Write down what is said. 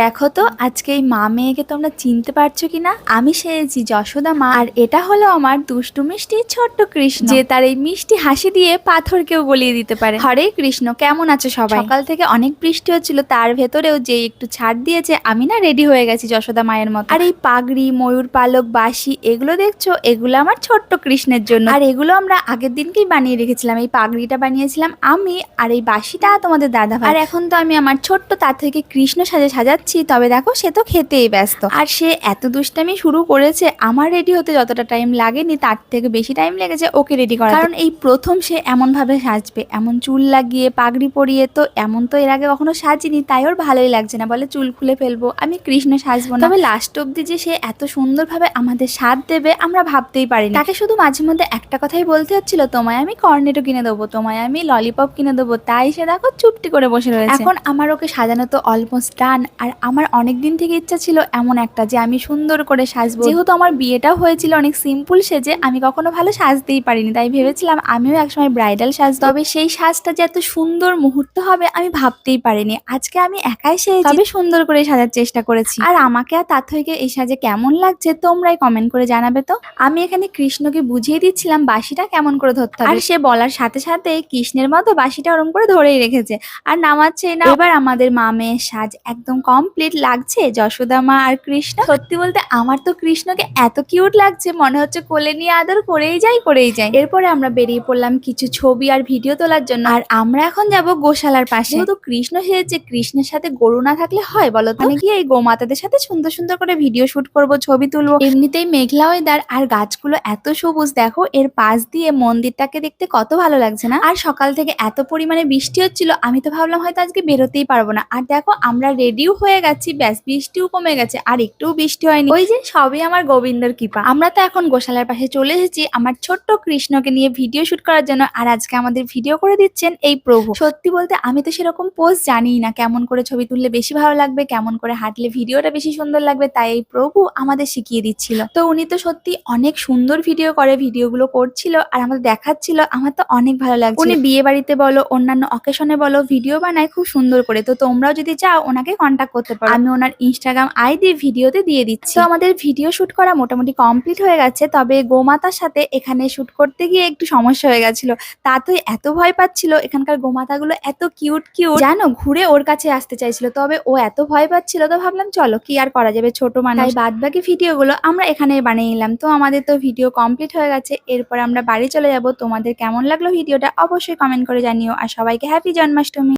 দেখো তো আজকে এই মা মেয়েকে তোমরা চিনতে পারছ কিনা? আমি সেরেছি যশোদা মা আর এটা হলো আমার দুষ্টু মিষ্টি ছোট্ট কৃষ্ণ। যে তার এই মিষ্টি হাসি দিয়ে পাথরকেও গলিয়ে দিতে পারে। হরে কৃষ্ণ কেমন আছো সবাই? সকাল থেকে অনেক বৃষ্টি হচ্ছিল তার ভেতরেও যে একটু ছাড় দিয়েছে আমি না রেডি হয়ে গেছি যশোদা মায়ের মতো। আর এই পাগড়ি ময়ূর পালক বাসি এগুলো দেখছ? এগুলো আমার ছোট্ট কৃষ্ণের জন্য। আর এগুলো আমরা আগের দিনকেই বানিয়ে রেখেছিলাম। এই পাগড়িটা বানিয়েছিলাম আমি আর এই বাসিটা তোমাদের দাদা ভাই আর এখন তো আমি আমার ছোট্ট তার থেকে কৃষ্ণ সাজে সাজাচ্ছি। তবে দেখো সে তো খেতেই ব্যস্ত। আর সে এত দুষ্টামি শুরু করেছে, আমার রেডি হতে যতটা টাইম লাগেনি, তার থেকে বেশি টাইম লেগেছে ওকে রেডি করা কারণ এই প্রথম সে এমন ভাবে সাজবে, এমন চুল লাগিয়ে, পাগড়ি পরিয়ে তো, এমন তো এর আগে কখনো সাজিনি, তাই ওর ভালোই লাগছে না, বলে চুল খুলে ফেলব, আমি কৃষ্ণ সাজবো না। তবে লাস্ট অব্দি যে সে এত সুন্দরভাবে আমাদের সাথ দেবে, আমরা ভাবতেই পারিনি। তাকে শুধু মাঝে মধ্যে একটা কথাই বলতে হচ্ছিল, তোমায় আমি কর্নেটো কিনে দেবো, তোমায় আমি ললিপপ কিনে দেবো, তাই সে দেখো চুপটি করে বসে রয়েছে। এখন আমার ওকে সাজানো তো অলমোস্ট ডান আর আমার অনেক দিন থেকে ইচ্ছা ছিল এমন একটা যে আমি সুন্দর করে সাজবো। যেহেতু আমার বিয়েটাও হয়েছিল অনেক সিম্পল সেজে আমি কখনো ভালো সাজতেই পারিনি। তাই ভেবেছিলাম আমিও একসময় ব্রাইডাল সাজ তবে সেই সাজটা যে এত সুন্দর মুহূর্ত হবে আমি ভাবতেই পারিনি। আজকে আমি একাই সেজে তবে সুন্দর করে সাজার চেষ্টা করেছি। আর আমাকে আর তার থেকে এই সাজে কেমন লাগছে তোমরাই কমেন্ট করে জানাবে তো। আমি এখানে কৃষ্ণকে বুঝিয়ে দিচ্ছিলাম বাসিটা কেমন করে ধরতে হবে। আর সে বলার সাথে সাথে কৃষ্ণের মতো বাসিটা ওরম করে ধরেই রেখেছে। আর নামাচ্ছে না। এবার আমাদের মা মেয়ের সাজ একদম কমপ্লিট লাগছে? যশোদা মা আর কৃষ্ণ? সত্যি বলতে আমার তো কৃষ্ণকে এত কিউট লাগছে, মনে হচ্ছে কোলে নিয়ে আদর করেই যাই করেই যাই। এরপরে আমরা বেরিয়ে পড়লাম কিছু ছবি আর ভিডিও তোলার জন্য। আর আমরা এখন যাব গোশালার পাশে। যেহেতু কৃষ্ণ সেজেছে, কৃষ্ণের সাথে গরু না থাকলে হয় বলো তো? কি এই গোমাতাদের সাথে সুন্দর সুন্দর করে ভিডিও শুট করব, ছবি তুলবো। এমনিতেই মেঘলা ওয়েদার আর গাছগুলো এত সবুজ, দেখো, এর পাশ দিয়ে মন্দিরটাকে দেখতে কত ভালো লাগছে না? আর সকাল থেকে এত পরিমাণে বৃষ্টি হচ্ছিল, আমি তো ভাবলাম হয়তো আজকে বেরোতেই পারব না। আর দেখো, আমরা রেডিও হয়ে গেছি, ব্যাস বৃষ্টিও কমে গেছে, আর একটুও বৃষ্টি হয়নি। ওই যে সবই আমার গোবিন্দর কৃপা। আমরা তো এখন গোশালার পাশে চলে এসেছি আমার ছোট্ট কৃষ্ণকে নিয়ে ভিডিও শুট করার জন্য, আর আজকে আমাদের ভিডিও করে দিচ্ছেন এই প্রভু। সত্যি বলতে আমি তো সেরকম পোস্ট জানিই না, কেমন করে ছবি তুললে বেশি ভালো লাগবে, কেমন করে হাঁটলে ভিডিওটা বেশি সুন্দর লাগবে, তাই এই প্রভু আমাদের শিখিয়ে দিচ্ছিল। তো উনি তো সত্যি অনেক সুন্দর ভিডিও করে, ভিডিওগুলো করছিল, আর আমাদের দেখাচ্ছিল, আমার তো অনেক ভালো লাগছে উনি বিয়ে বাড়িতে বলো, অন্যান্য অকেশনে বলো, ভিডিও বানায় খুব সুন্দর করে। তো তোমরাও যদি চাও, ওনাকে কন্ট্যাক্ট করতে পারো। আমি ওনার ইনস্টাগ্রাম আইডি ভিডিওতে দিয়ে দিচ্ছি। তো আমাদের ভিডিও শুট করা মোটামুটি কমপ্লিট হয়ে গেছে তবে গোমাতার সাথে এখানে শুট করতে গিয়ে একটু সমস্যা হয়ে গেছিল। তা তো এত ভয় পাচ্ছিল এখানকার গোমাতাগুলো এত কিউট কিউট জানো ঘুরে ওর কাছে আসতে চাইছিল তবে ও এত ভয় পাচ্ছিল তো ভাবলাম চলো কি আর করা যাবে? ছোট মানুষ। বাদ বাকি ভিডিওগুলো আমরা এখানে বানিয়ে নিলাম। তো আমাদের তো ভিডিও কমপ্লিট হয়ে গেছে এরপর আমরা বাড়ি চলে যাব। তোমাদের কেমন লাগল ভিডিওটা অবশ্যই কমেন্ট করে জানিও আর সবাইকে হ্যাপি জন্মাষ্টমী।